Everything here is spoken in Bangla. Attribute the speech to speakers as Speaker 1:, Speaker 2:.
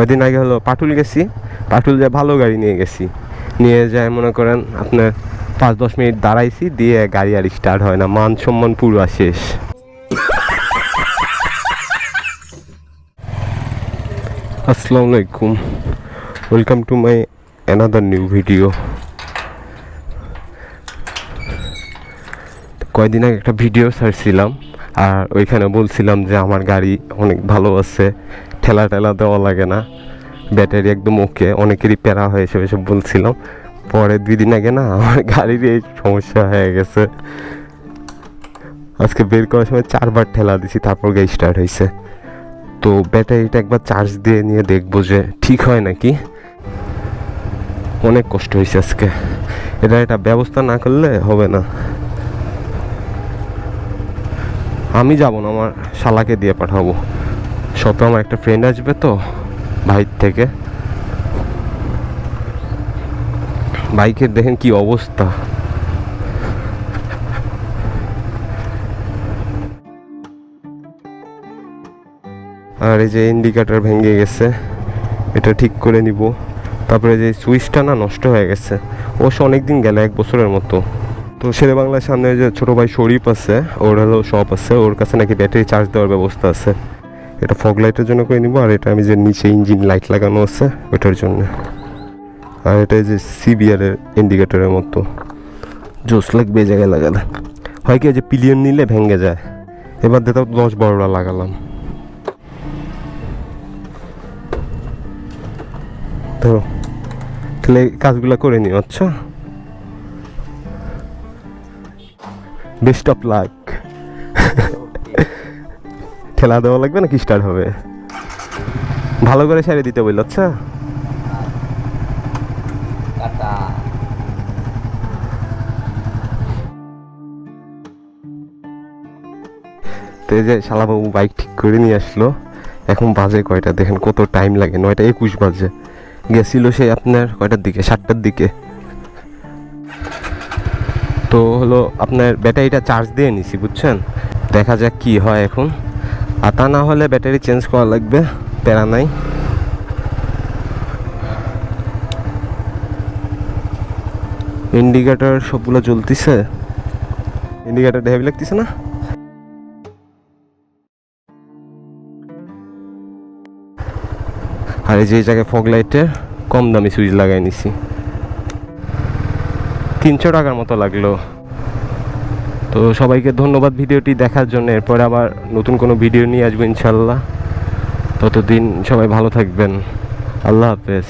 Speaker 1: কয়দিন আগে হলো পাটুল গেছি। পাটুল যে ভালো গাড়ি নিয়ে গেছি। নিয়ে যায় মনে করেন আপনার পাঁচ, দশ মিনিট দাঁড়াইছি, দিয়ে গাড়ি আর স্টার্ট হয় না। মান সম্মান পুরো শেষ। আসসালামু আলাইকুম। Welcome to my another new video কয়দিন আগে একটা ভিডিও ছাড়ছিলাম, আর ওইখানে বলছিলাম যে আমার গাড়ি অনেক ভালো আছে। ঠেলা টেলা দেওয়া লাগে না। ব্যাটারি একদম ওকে অনেকেরই প্যারা হয়ে, এসব এসব বলছিলাম। পরে দুই দিন আগে না, আমার গাড়ির এই সমস্যা হয়ে গেছে। আজকে বের করার সময় চারবার ঠেলা দিছি, তারপর গাড়ি স্টার্ট হয়েছে। তো ব্যাটারিটা একবার চার্জ দিয়ে নিয়ে দেখব যে ঠিক হয় নাকি। অনেক কষ্ট হয়েছে আজকে। এটা এটা ব্যবস্থা না করলে হবে না। আমি যাব না, আমার শালাকে দিয়ে পাঠাবো। শপে আমার একটা ফ্রেন্ড আসবে তো বাইর থেকে। বাইকের দেখেন কি অবস্থা। আর এই যে ইন্ডিকেটার ভেঙে গেছে, এটা ঠিক করে নিব। তারপরে যে সুইচটা না নষ্ট হয়ে গেছে অবশ্য অনেক দিন গেলে, এক বছরের মতো। তো শেরে বাংলার সামনে যে ছোট ভাই শরীফ আছে, ওর হলো শপ আছে, ওর কাছে নাকি ব্যাটারি চার্জ দেওয়ার ব্যবস্থা আছে। এটা ফগ লাইটের জন্য করে নিব, আর এটা আমি যে নিচে ইঞ্জিন লাইট লাগানো আছে ওটার জন্য। আর এটা যে সিবিআর এর ইন্ডিকেটরের মতো। জোস লাগবে জায়গায় লাগালে। হয় কি যে পিলিয়ন নিলে ভেঙে যায়। এবার তাও দশ বারোটা লাগালাম। ধরো, তাহলে কাজগুলো করে নিও আচ্ছা? বেস্ট অফ লাক ঠেলা দেওয়া লাগবে নাকি স্টার্ট হবে? ভালো করে সারিয়ে দিতে বলল আচ্ছা। তো এই যে শালাবাবু বাইক ঠিক করে নিয়ে আসলো এখন বাজে কয়টা? দেখেন কত টাইম লাগে নয়টা একুশ বাজে। গেছিল সে আপনার কয়টার দিকে? সাতটার দিকে। তো হলো আপনার ব্যাটারিটা চার্জ দিয়ে নিছি বুঝছেন? দেখা যাক কি হয় এখন। আর তা না হলে ব্যাটারি চেঞ্জ করা লাগবে, প্যারা নাই। ইন্ডিকেটর সবগুলো জ্বলতিছে। ইন্ডিকেটর হেভি লাগতেছে না? আর এই যে জায়গায় ফগ লাইটের কম দামি সুইচ লাগাই নিছি। তিনশো টাকার মতো লাগল। তো সবাইকে ধন্যবাদ ভিডিওটি দেখার জন্য। এরপরে আবার নতুন কোনো ভিডিও নিয়ে আসব ইনশাল্লাহ। ততদিন সবাই ভালো থাকবেন। আল্লাহ হাফেজ।